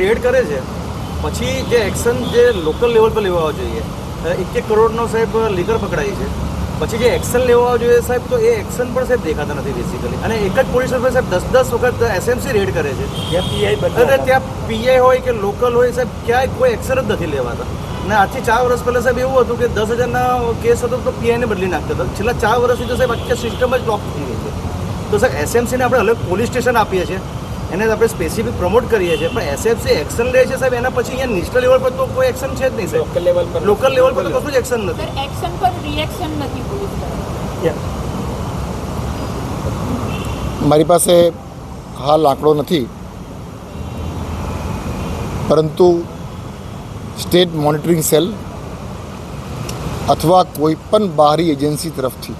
Red કરે છે પછી જે એક્શન જે લોકલ લેવલ પર લેવા જોઈએ. એક એક કરોડનો સાહેબ લીગર પકડાય છે. પછી જે એક્શન લેવા જોઈએ સાહેબ તો એ એક્શન પણ સાહેબ દેખાતા નથી બેસિકલી અને એક જ પોલીસ ઓફિસર સાહેબ દસ દસ વખત એસએમસી રેડ કરે છે. પીઆઈ અને ત્યાં પીઆઈ હોય કે લોકલ હોય સાહેબ ક્યાંય કોઈ એક્શન જ નથી લેવાતા. અને આજથી ચાર વર્ષ પહેલાં સાહેબ એવું હતું કે દસ હજારના કેસ હતો તો પીઆઈને બદલી નાખતા હતા. છેલ્લા ચાર વર્ષથી તો સાહેબ આખી સિસ્ટમ જ લોક થઈ ગઈ છે. તો સાહેબ એસએમસીને આપણે અલગ પોલીસ સ્ટેશન આપીએ છીએ. એને આપણે સ્પેસિફિક પ્રમોટ કરીએ છીએ. પણ એસએમસી એક્શન લે છે સાહેબ એના પછી અહીંયા નેશનલ લેવલ પર તો કોઈ એક્શન છે જ નહીં સાહેબ. લોકલ લેવલ પર લોકલ લેવલ પર તો કશું જ એક્શન નથી. એક્શન પર રિએક્શન નથી પોલીસ મારી પાસે હાલ આંકડો નથી. પરંતુ સ્ટેટ મોનિટરિંગ સેલ અથવા કોઈ પણ બહારી એજન્સી તરફથી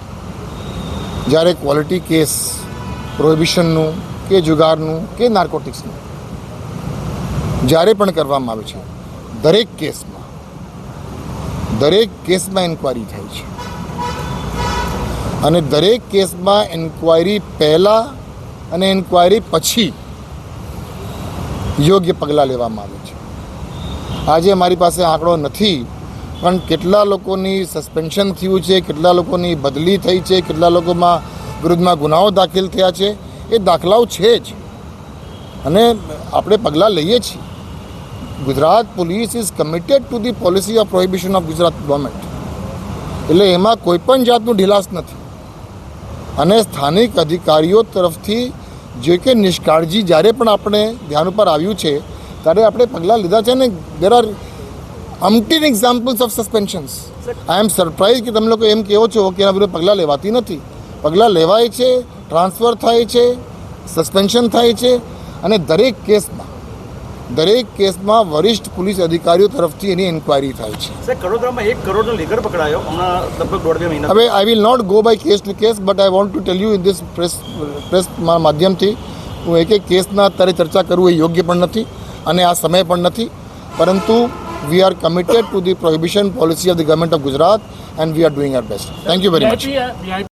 જ્યારે ક્વોલિટી કેસ પ્રોહિબિશનનું કે જુગારનું, કે નાર્કોટિક્સનું. જ્યારે પણ કરવામાં આવે છે, દરેક કેસમાં દરેક કેસમાં ઇન્ક્વાયરી થાય છે. અને દરેક કેસમાં એન્ક્વાયરી પહેલાં અને એન્ક્વાયરી પછી યોગ્ય પગલાં લેવામાં આવે છે. આજે મારી પાસે આંકડો નથી, પણ કેટલા લોકોની સસ્પેન્શન થયું છે, કેટલા લોકોની બદલી થઈ છે, કેટલા લોકોમાં વિરુદ્ધમાં ગુનાઓ દાખલ થયા છે એ દાખલાઓ છે જ. અને આપણે પગલાં લઈએ છીએ. Gujarat police is committed to the policy of prohibition of Gujarat government એટલે એમાં કોઈ પણ જાતનું ઢીલાસ નથી. અને સ્થાનિક અધિકારીઓ તરફથી જે કે નિષ્કાળજી જ્યારે પણ આપણે ધ્યાન ઉપર આવ્યું છે, ત્યારે આપણે પગલાં લીધા છે ને there are umpteen examples of suspensions I am surprise કે તમે લોકો એમ કહો છો કે એના વિરુદ્ધ પગલાં લેવાતી નથી. પગલાં લેવાય છે ટ્રાન્સફર થાય છે સસ્પેન્શન થાય છે અને દરેક કેસમાં દરેક કેસમાં વરિષ્ઠ પોલીસ અધિકારીઓ તરફથી એની ઇન્ક્વાયરી થાય છે. કડોદરામાં એક કરોડનો લીગર પકડાયો લગભગ દોઢ બે મહિના હવે I will not go by case to case but I want to tell you in this press press માધ્યમથી હું એક એક કેસના અત્યારે ચર્ચા કરવું એ યોગ્ય પણ નથી અને આ સમય પણ નથી. પરંતુ we are committed to the prohibition policy of the government of Gujarat and we are doing our best thank you very much VIP